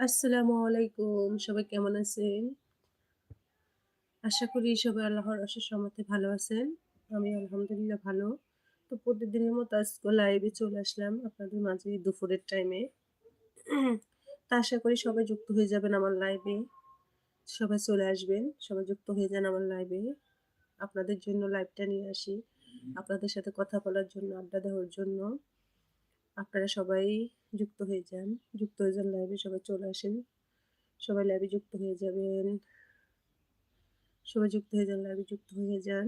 আসসালামু আলাইকুম। সবাই কেমন আছেন? আশা করি সবাই আল্লাহর অশেষ রহমতে ভালো আছেন। আমি আলহামদুলিল্লাহ ভালো। তো প্রতিদিনের মতো আজকেও লাইভে চলে আসলাম আপনাদের মাঝে দুপুরের টাইমে। তা আশা করি সবাই যুক্ত হয়ে যাবেন আমার লাইভে। সবাই চলে আসবেন। সবাই যুক্ত হয়ে যান আমার লাইভে। আপনাদের জন্য লাইভটা নিয়ে আসি। আপনাদের সাথে কথা বলার জন্য, আড্ডা দেওয়ার জন্য। আপনারা সবাই যুক্ত হয়ে যান। যুক্ত হয়ে যান লাইভে সবাই চলে আসেন। সবাই লাইভে যুক্ত হয়ে যাবেন। সবাই যুক্ত হয়ে যান, লাইভে যুক্ত হয়ে যান।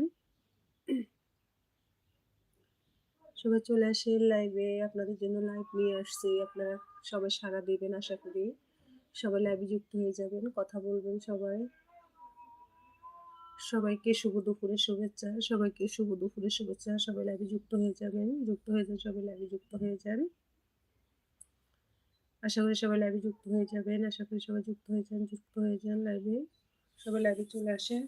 সবাই চলে আসেন লাইভে। আপনাদের জন্য লাইভ নিয়ে আসছি। আপনারা সবাই সাড়া দিবেন আশা করি। সবাই লাইভে যুক্ত হয়ে যাবেন, কথা বলবেন সবাই। সবাইকে শুভ দুপুরের শুভেচ্ছা। সবাইকে শুভ দুপুরের শুভেচ্ছা। সবাই লাইভে যুক্ত হয়ে যাবেন। যুক্ত হয়ে যান, সবাই লাইভে যুক্ত হয়ে যান। আশা করি সবাই লাইভে যুক্ত হয়ে যাবেন। আশা করি সবাই যুক্ত হয়ে যান, যুক্ত হয়ে যান লাইভে। সবাই লাইভে চলে আসেন।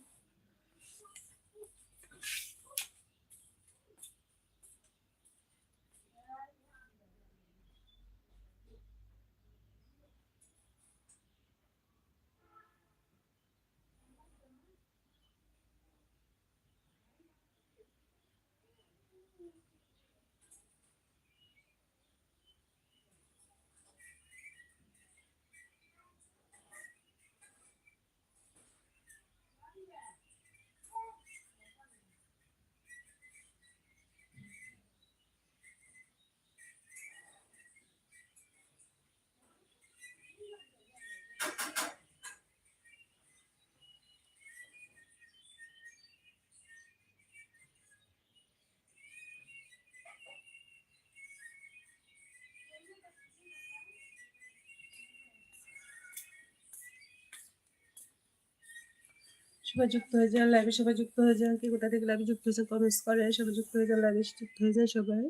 সবাই যুক্ত হয়ে যান, লাইভে সবাই যুক্ত হয়ে যান। কে কোথা থেকে লাইভে যুক্ত হয়েছেন কমেন্টস করে সবাই যুক্ত হয়ে যান, লাইভে যুক্ত হয়ে যায় সবাই।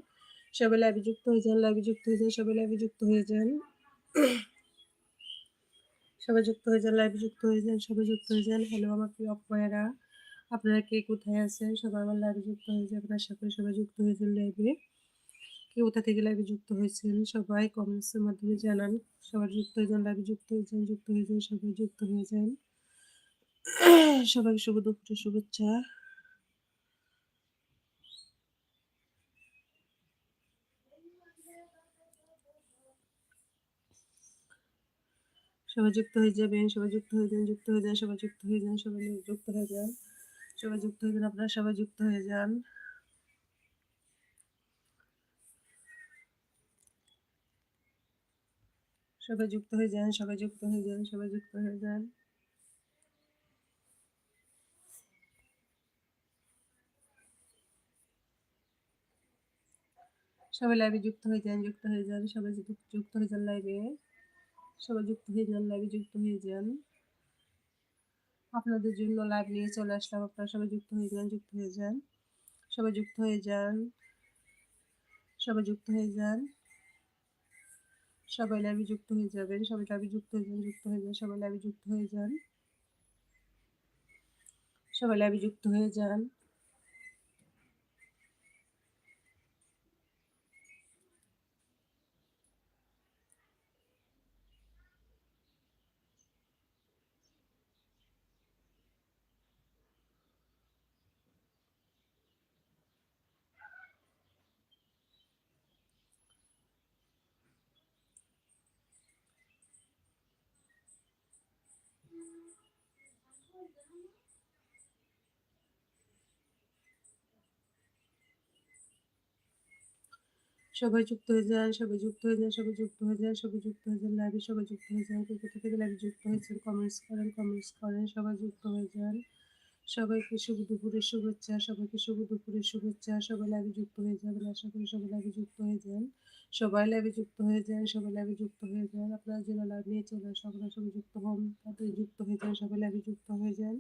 সবাই লাইভে যুক্ত হয়ে যান, লাইভে যুক্ত হয়ে যান, সবাই লাইভে যুক্ত হয়ে যান। সবাই যুক্ত হয়ে যান, লাইভে যুক্ত হয়ে যান, সবাই যুক্ত হয়ে যান। হ্যালো আমার প্রিয় অপয়ারা। আপনারা কে কোথায় আছেন? সবাই আমার লাইভে যুক্ত হয়ে যাবেন। আশা করি সবাই যুক্ত হয়ে যান লাইভে। কে কোথা থেকে লাইভে যুক্ত হয়েছেন? সবাই কমেন্টসের মাধ্যমে জানান। সবাই যুক্ত হয়ে যান, লাইভে যুক্ত হয়ে যান, যুক্ত হয়ে যান, সবাই যুক্ত হয়ে যান। সবাইকে শুভ দুপুরের শুভেচ্ছা। সবাই যুক্ত হয়ে যাবেন, সবাই যুক্ত হয়ে যান, যুক্ত হয়ে যান, সবাই যুক্ত হয়ে যান, সবাই যুক্ত হয়ে যান। সবাই যুক্ত হয়ে যান, আপনারা সবাই যুক্ত হয়ে যান। সবাই যুক্ত হয়ে যান, সবাই যুক্ত হয়ে যান, সবাই যুক্ত হয়ে যান। সবাই লাইভে যুক্ত হয়ে যান, যুক্ত হয়ে যান, সবাই যুক্ত হয়ে যান লাইভে। সবাই যুক্ত হয়ে যান, লাইভে যুক্ত হয়ে যান। আপনাদের জন্য লাইভ নিয়ে চলে আসলাম। আপনারা সবাই যুক্ত হয়ে যান, যুক্ত হয়ে যান। সবাই যুক্ত হয়ে যান। সবাই যুক্ত হয়ে যান। সবাই লাইভে যুক্ত হয়ে যাবেন। সবাই লাইভে যুক্ত হয়ে যান, যুক্ত হয়ে যান। সবাই লাইভে যুক্ত হয়ে যান। সবাই লাইভে যুক্ত হয়ে যান। সবাই যুক্ত হয়ে যান, সবাই যুক্ত হয়ে যান, সবাই যুক্ত হয়ে যান, সবাই যুক্ত হয়ে যান, লাইভে সবাই যুক্ত হয়ে। কে কোথা থেকে লাইভে যুক্ত হয়েছেন কমেন্টস করেন, কমেন্টস করেন, সবাই যুক্ত হয়ে যান। সবাইকে শুভ দুপুরের শুভেচ্ছা, সবাইকে শুভ দুপুরের শুভেচ্ছা, সবাই লাইভে যুক্ত হয়ে যাবেন। আশা করি সবাই লাইভে যুক্ত হয়ে যান। সবাই লাইভে যুক্ত হয়ে যান, সবাই লাইভে যুক্ত হয়ে যান। আপনারা জন্য লাইভ নিয়ে চলে আপনারা সবাই যুক্ত হন, তাদের যুক্ত হয়ে যান, সবাই লাইভে যুক্ত হয়ে যান।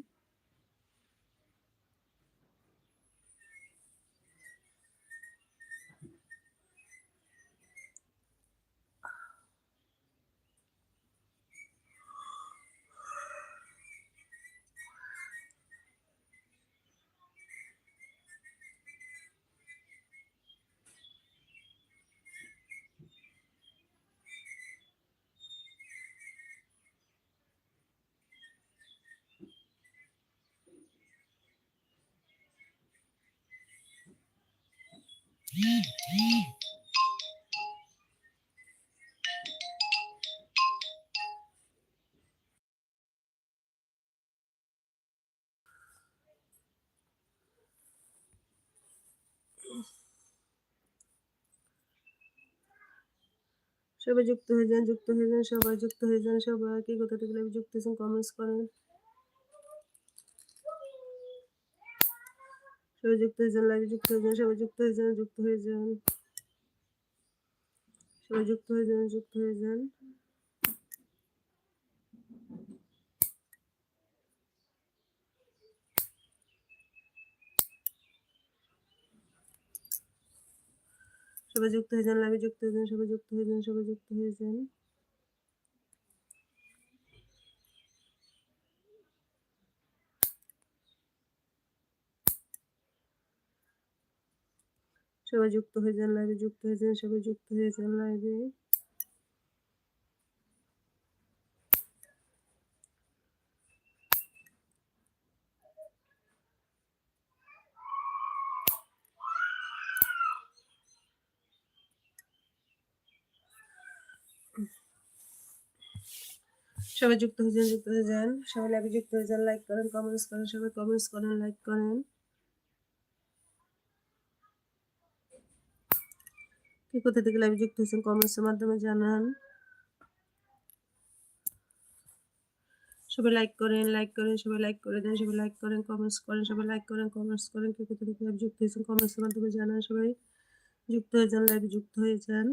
সবাই যুক্ত হয়ে যান, যুক্ত হয়ে যান, সবাই যুক্ত হয়ে যান, সবাই কি কোথা থেকে যুক্ত হয়েছেন কমেন্টস করেন। সবাই যুক্ত হয়ে যান লাইভে যুক্ত হয়ে যান, সবাই যুক্ত হয়ে যান, যুক্ত হয়ে যান। সবাই যুক্ত হয়ে যান, যুক্ত হয়ে যান। সবাই যুক্ত হয়ে যান, লাইভে যুক্ত হয়ে যান, সবাই যুক্ত হয়ে যান, সবাই যুক্ত হয়ে যান। সবাই যুক্ত হয়ে যান, লাইভে যুক্ত হয়ে যান, সবাই যুক্ত হয়ে যান, লাইভে। সবাই যুক্ত হয়ে যান, যুক্ত হয়ে যান। সবাই লাইভে যুক্ত হয়ে যান লাইক করেন কমেন্টস করেন, সবাই কমেন্টস করেন লাইক করেন। কি কোথা থেকে লাইভে যুক্ত হয়েছেন কমেন্টসের মাধ্যমে জানান। সবাই লাইক করেন লাইক করেন, সবাই লাইক করে দেন, সবাই লাইক করেন কমেন্টস করেন, সবাই লাইক করেন কমেন্টস করেন। কি কোথা থেকে লাইভ যুক্ত হয়েছেন কমেন্টসের মাধ্যমে জানান সবাই। যুক্ত হয়ে যান লাইভে যুক্ত হয়ে যান।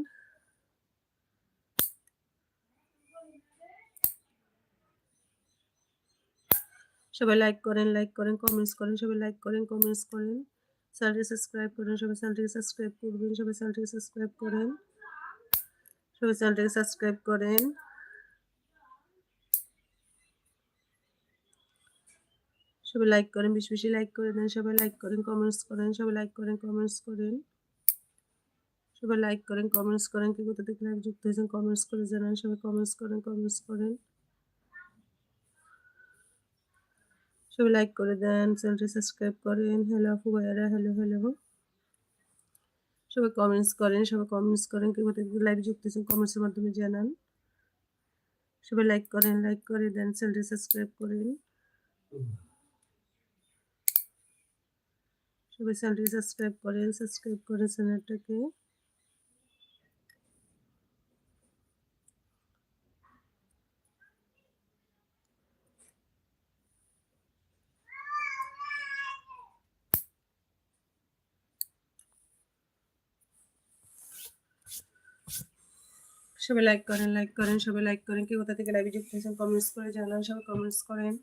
সবাই লাইক করেন লাইক করেন কমেন্টস করেন, সবাই লাইক করেন কমেন্টস করেন। চ্যানেলটি সাবস্ক্রাইব করেন, সবাই চ্যানেলটিকে সাবস্ক্রাইব করবেন, সবাই চ্যানেলটিকে সাবস্ক্রাইব করেন। সবাই চ্যানেলটিকে সাবস্ক্রাইব করেন। সবাই লাইক করেন, বেশি বেশি লাইক করে দেন, সবাই লাইক করেন কমেন্টস করেন, সবাই লাইক করেন কমেন্টস করেন। সবাই লাইক করেন কমেন্টস করেন, কি কোথা থেকে লাইভ যুক্ত হয়েছেন কমেন্টস করে জানান, সবাই কমেন্টস করেন কমেন্টস করেন। সবাই লাইক করে দেন, চ্যানেলটি সাবস্ক্রাইব করেন হ্যালো আপু ভাইয়ারা হ্যালো হ্যালো সবাই কমেন্টস করেন, সবাই কমেন্টস করেন কি কোথা থেকে লাইভ যুক্ত হয়েছেন কমেন্টসের মাধ্যমে জানান। সবাই লাইক করেন লাইক করে দেন, চ্যানেলটি সাবস্ক্রাইব করেন। সবাই চ্যানেলটি সাবস্ক্রাইব করেন সাবস্ক্রাইব করে চ্যানেলটাকে। সবাই লাইক করেন লাইক করেন, সবাই লাইক করেন কি কোথা থেকে লাইভে যুক্ত হয়েছেন কমেন্টস করে জানান, সবাই কমেন্টস করেন।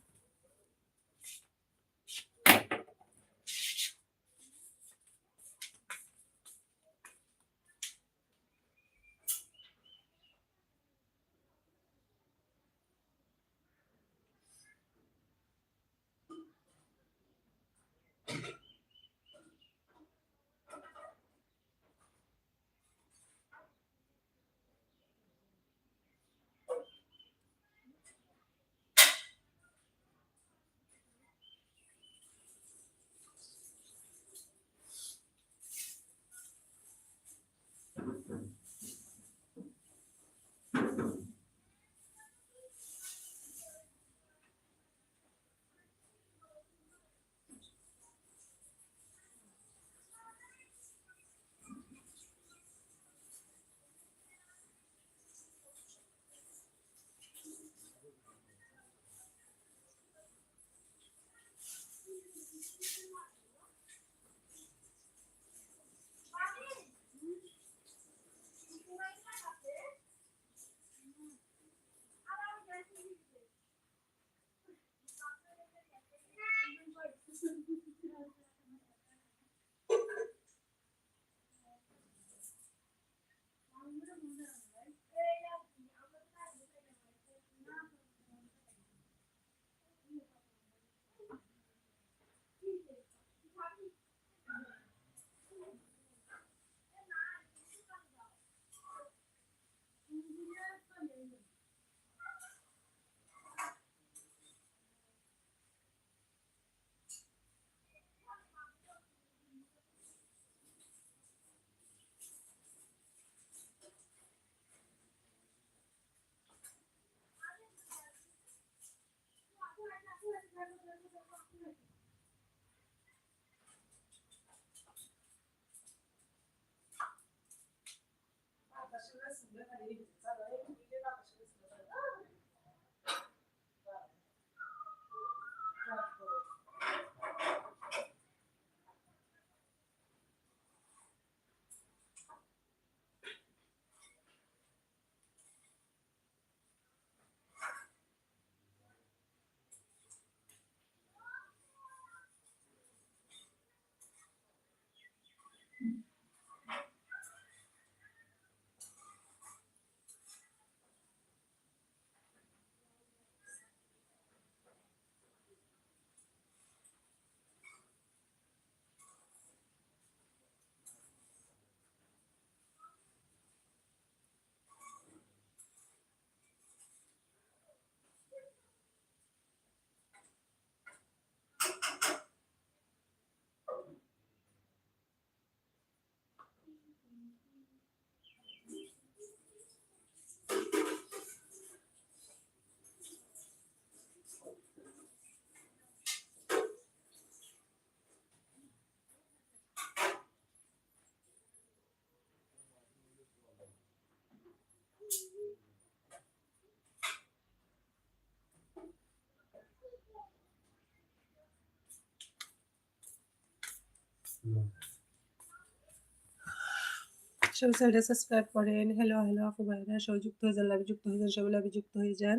চ্যানেলটা সাবস্ক্রাইব করেন হ্যালো হ্যালো আপু ভাইরা সবাই যুক্ত হয়ে যান লাইভে যুক্ত হয়ে যান সবাই লাইভে যুক্ত হয়ে যান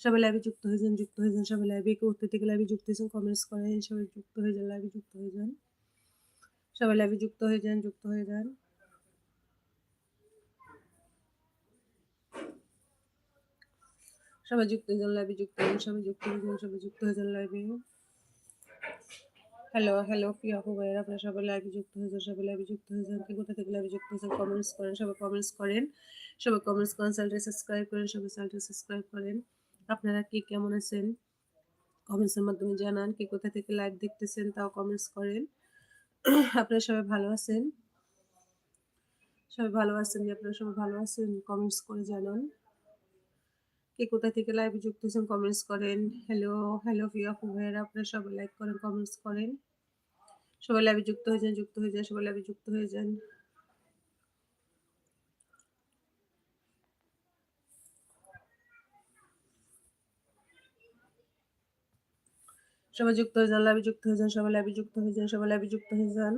সবাই লাইভে যুক্ত হয়ে যান যুক্ত হয়ে যান সবাই লাইভে উত্তর থেকে লাইভে যুক্ত হয়েছেন কমেন্টস করেন সবাই যুক্ত হয়ে যান লাইভে যুক্ত হয়ে যান সবাই লাইভে যুক্ত হয়ে যান যুক্ত হয়ে যান সবাই যুক্ত হয়ে যান লাইভে যুক্ত হয়ে যান সবাই যুক্ত হয়ে যান সবাই যুক্ত হয়ে যান লাইভে হ্যালো হ্যালো প্রিয় আপু ভাইয়েরা, আপনারা সবাই লাইভে যুক্ত হয়ে যান সবাই লাইভে যুক্ত হয়ে যান কে কোথা থেকে লাইভে যুক্ত হয়েছেন কমেন্টস করেন, সবাই কমেন্টস করেন, সবাই কমেন্টস করেন চ্যানেলটা সাবস্ক্রাইব করেন, সবাই চ্যানেলটা সাবস্ক্রাইব করেন। আপনারা কি কেমন আছেন? কমেন্টসের মাধ্যমে জানান, কি কোথা থেকে লাইভ দেখতেছেন, তাও কমেন্টস করেন। আপনারা সবাই ভালো আছেন? সবাই ভালো আছেন আপনারা সবাই ভালো আছেন কমেন্টস করে জানান। কে কোথা থেকে লাইভে যুক্ত হয়েছেন কমেন্টস করেন। হ্যালো হ্যালো প্রিয়, আপু আপনারা সবাই লাইক করেন কমেন্টস করেন। সবাই লাইভে যুক্ত হয়ে যান, যুক্ত হয়ে যান, সবাই লাইভে যুক্ত হয়ে যান। সবাই যুক্ত হয়ে যান লাইভে যুক্ত হয়ে যান, সবাই লাইভে যুক্ত হয়ে যান, সবাই লাইভে যুক্ত হয়ে যান।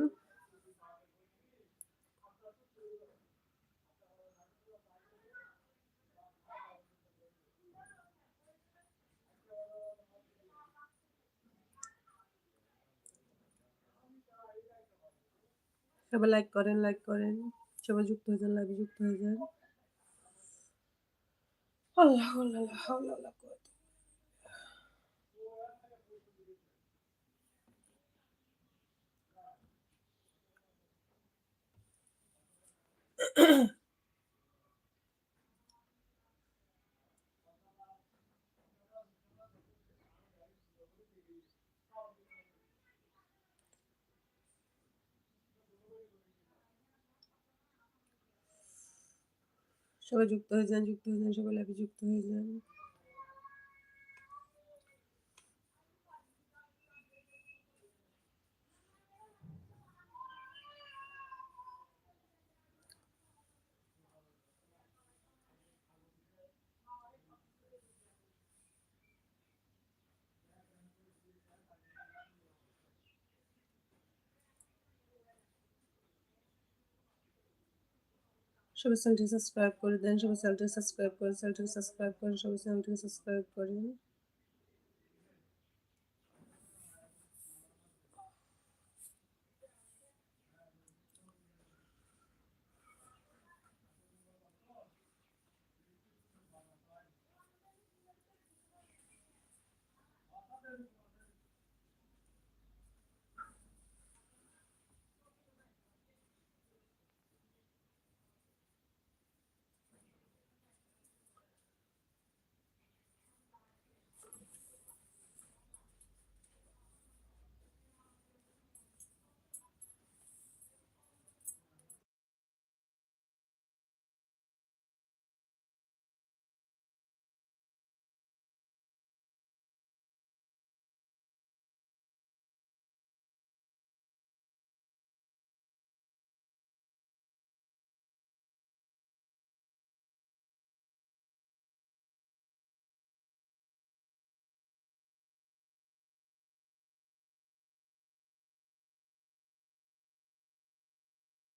সবাই লাইক করেন লাইক করেন। সবাই যুক্ত হয়ে যান লাইভে যুক্ত হয়ে যান। আল্লাহ আল্লাহ আল্লাহ আল্লাহ সবাই যুক্ত হয়ে যান যুক্ত হয়ে যান সবাই লাইভে যুক্ত হয়ে যান। সবাই চ্যানেলটি সাবস্ক্রাইব করে দেন সবাই চ্যানেলটি সাবস্ক্রাইব করে চ্যানেলটিকে সাবস্ক্রাইব করেন সবাই চ্যানেলটিকে সাবস্ক্রাইব করেন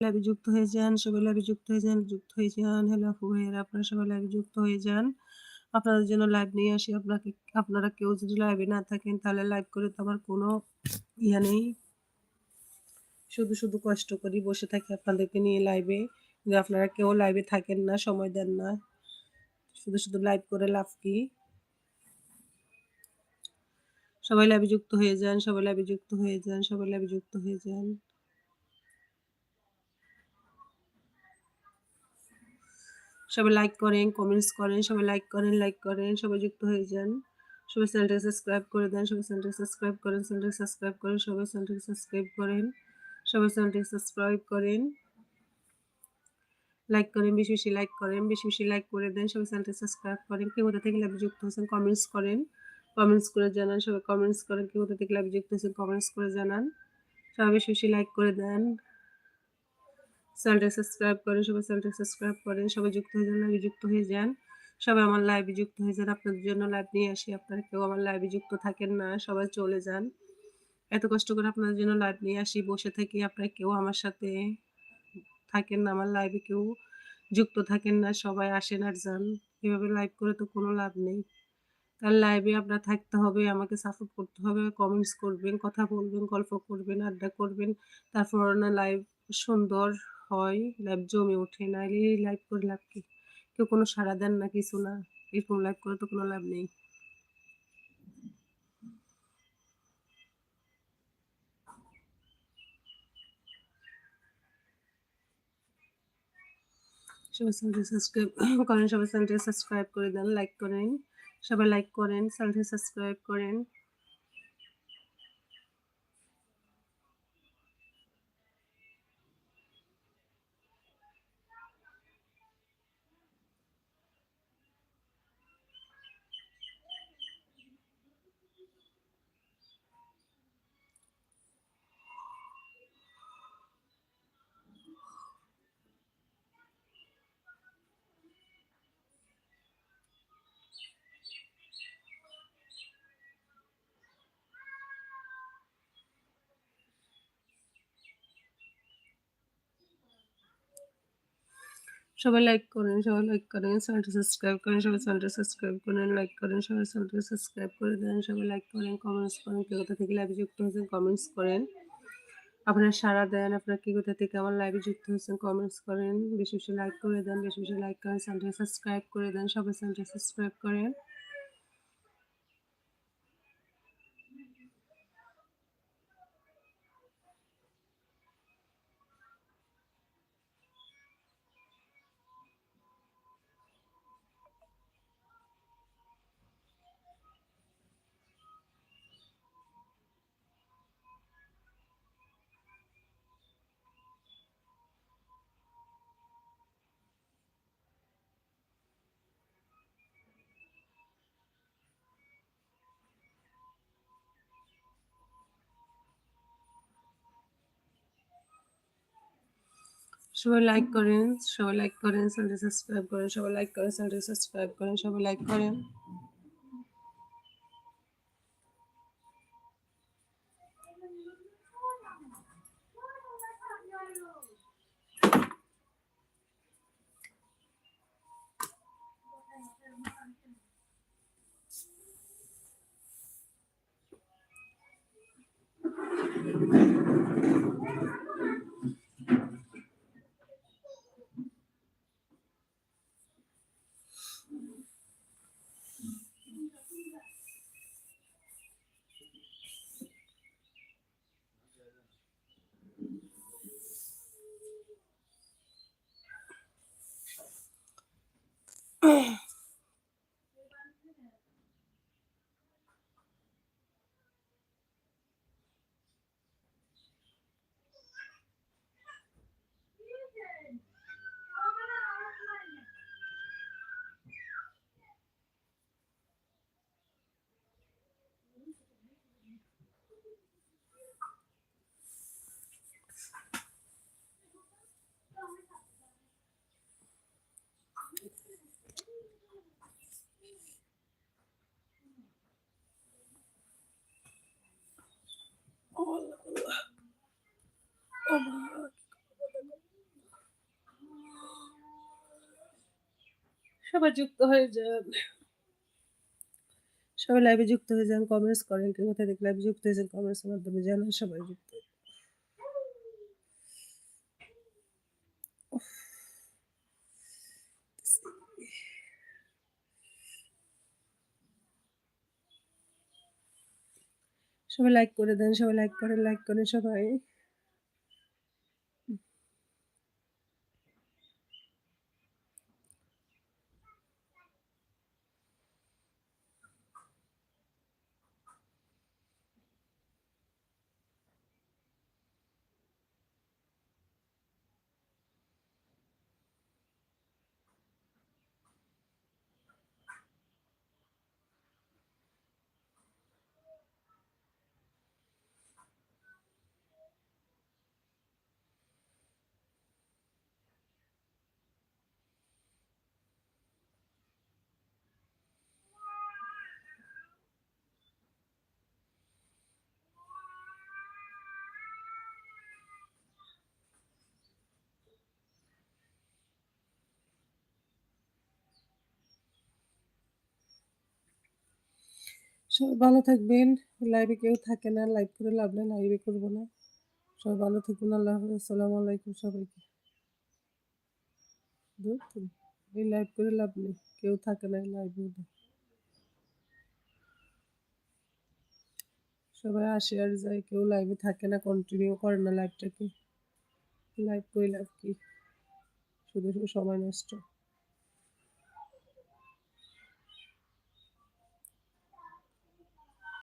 লাইভে যুক্ত হয়ে যান, সবাই লাইভে যুক্ত হয়ে যান, যুক্ত হয়ে যান। হ্যালো আপু আপনারা সবাই লাইভে যুক্ত হয়ে যান। আপনাদের জন্য লাইভ নিয়ে আসি। আপনাকে আপনারা কেউ যদি লাইভে না থাকেন তাহলে লাইভ করে তো আমার কোনো ইয়া নেই। শুধু, শুধু কষ্ট করি বসে থাকি আপনাদেরকে নিয়ে লাইভে। যে আপনারা কেউ লাইভে থাকেন না, সময় দেন না। শুধু, শুধু লাইভ করে লাভ কি? সবাই লাইভে যুক্ত হয়ে যান, সবাই লাইভে যুক্ত হয়ে যান, সবাই লাইভে যুক্ত হয়ে যান। সবাই লাইক করেন, কমেন্টস করেন, সবাই লাইক করেন, লাইক করেন, সবাই যুক্ত হয়ে যান। সবাই চ্যানেলটাকে সাবস্ক্রাইব করে দেন, সবাই চ্যানেলটাকে সাবস্ক্রাইব করেন, চ্যানেলটাকে সাবস্ক্রাইব করেন, সবাই চ্যানেলটাকে সাবস্ক্রাইব করেন, সবাই চ্যানেলটাকে সাবস্ক্রাইব করেন। লাইক করেন, বেশি, বেশি লাইক করেন, বেশি, বেশি লাইক করে দেন, সবাই চ্যানেলটাকে সাবস্ক্রাইব করেন। কেউ কোথা থেকে লাইভে যুক্ত হয়েছেন কমেন্টস করেন, কমেন্টস করে জানান, সবাই কমেন্টস করেন, কেউ কোথা থেকে লাইভে যুক্ত হয়েছেন কমেন্টস করে জানান। সবাই বেশি, বেশি লাইক করে দেন। চ্যানেলটা সাবস্ক্রাইব করেন, সবাই চ্যানেলটা সাবস্ক্রাইব করেন, সবাই যুক্ত হয়ে যান, যুক্ত হয়ে যান। সবাই আমার লাইভে যুক্ত হয়ে যান। আপনাদের জন্য লাইভ নিয়ে আসি। আপনারা কেউ আমার লাইভে যুক্ত থাকেন না, সবাই চলে যান। এত কষ্ট করে আপনাদের জন্য লাইভ নিয়ে আসি, বসে থাকি। আপনারা কেউ আমার সাথে থাকেন না, আমার লাইভে কেউ যুক্ত থাকেন না, সবাই আসেন আর যান। এভাবে লাইভ করে তো কোনো লাভ নেই। তার লাইভে আপনার থাকতে হবে, আমাকে সাপোর্ট করতে হবে, কমেন্টস করবেন, কথা বলবেন, গল্প করবেন, আড্ডা করবেন। তারপর না লাইভ সুন্দর হয়, লাইভ জমে ওঠে। নাইলে এই লাইভ করে লাভ কি? কেউ কোনো সাড়া দেন না, কিছু না। এরকম লাইভ করে তো কোনো লাভ নেই। সবাই চ্যানেলটা সাবস্ক্রাইব করেন, সবাই চ্যানেলটা সাবস্ক্রাইব করে দেন, লাইক করেন। সবাই লাইক করেন, চ্যানেলটা সাবস্ক্রাইব করেন। সবাই লাইক করেন, সবাই লাইক করেন, চ্যানেলটা সাবস্ক্রাইব করেন, সবাই চ্যানেলটা সাবস্ক্রাইব করেন, লাইক করেন, সবাই চ্যানেলটা সাবস্ক্রাইব করে দেন, সবাই লাইক করেন, কমেন্টস করেন, কে কোথা থেকে লাইভে যুক্ত হয়েছেন কমেন্টস করেন। আপনারা সারা দেন, আপনারা কি কোথা থেকে আমার লাইভে যুক্ত হয়েছেন কমেন্টস করেন, বেশি, বেশি লাইক করে দেন, বেশি, বেশি লাইক করেন, চ্যানেলটা সাবস্ক্রাইব করে দেন, সবাই চ্যানেলটা সাবস্ক্রাইব করেন। সবাই লাইক করেন, সবাই লাইক করেন, সবাই সাবস্ক্রাইব করেন, সবাই লাইক করেন, সবাই সাবস্ক্রাইব করেন, সবাই লাইক করেন। Oh. সবাই যুক্ত হয়ে যান। সবাই লাইভে যুক্ত হয়ে যান, কমেন্টস করেন। কে কোথা থেকে লাইভে যুক্ত হয়েছেন কমেন্টস এর মাধ্যমে জানান সবাই যুক্ত সবাই লাইক করে দেন, সবাই লাইক করেন, লাইক করেন সবাই। সবাই ভালো থাকবেন। লাইভে কেউ থাকে না। লাইভ করে লাভ নাই। লাইভে করব না। সবাই ভালো থাকবেন। আল্লাহ হাফেজ। আসসালামু আলাইকুম সবাইকে। এই লাইভ করে লাভ নেই। কেউ থাকে না লাইভে সবাই আসে আর যায়। কেউ লাইভে থাকে না, কন্টিনিউ করে না লাইভটাকে। লাইভ করে লাভ কি? শুধু, শুধু সময় নষ্ট।